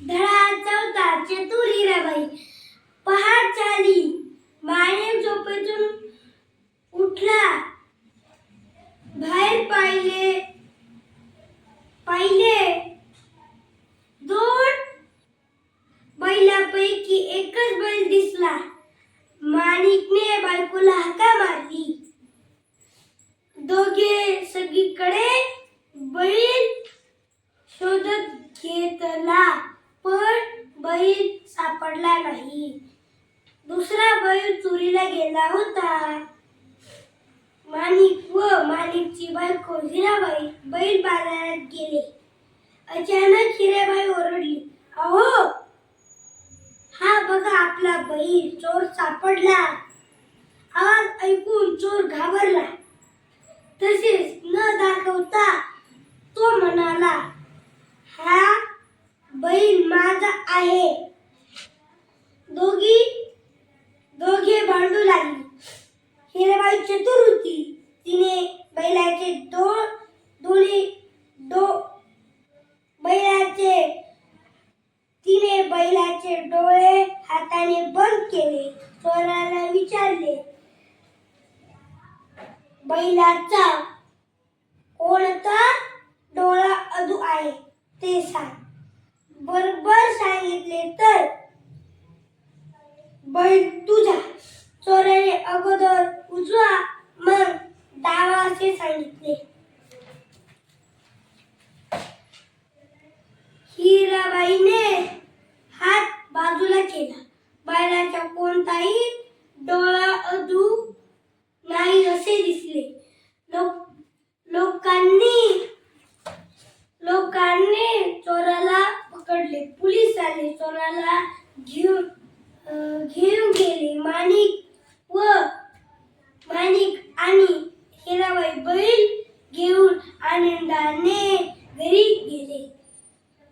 धडा चौथा चतुर हिराबाई पहाट झाली. माने झोपेतून उठला. बाहेर पाहिले पाहिले दोन बैलापैकी एकच बैल दिसला. माणिकने बायकोला हाका मारली. दोघे सगळीकडे बैल शोधत घेतला. बैल सापडला नाही. दुसरा बैल चोरीला गेला होता. माणिक व माणिकची बायको हिराबाई बैल बाजारात गेले. अचानक हिराबाई ओरडली अहो हा बघा आपला बैल चोर सापडला. आवाज ऐकून चोर घाबरला. तसेच न दाखवता तो म्हणाला हा बैल माझा आहे. दोघी दोघे भांडू लागली. हिराबाई चतुर होती. तिने बैलाचे दो दोन्ही डो बैलाचे तिने बैलाचे डोळे हाताने बंद केले. चोराला विचारले बैलाचा कोणता डोळा अधू आहे? ते सांग. बरोबर सांगितले तर. बैल तुझा चोराने अगोदर उजवा मग डावा असे सांगितले. हिराबाईने हात बाजूला केला. बैलाचा कोणताही डोळा अधू नाही असे दिसले. लोक लोकांनी लोकांनी चोराला पकडले. पोलिसांनी आले चोराला घेऊन घेऊन गेले. माणिक व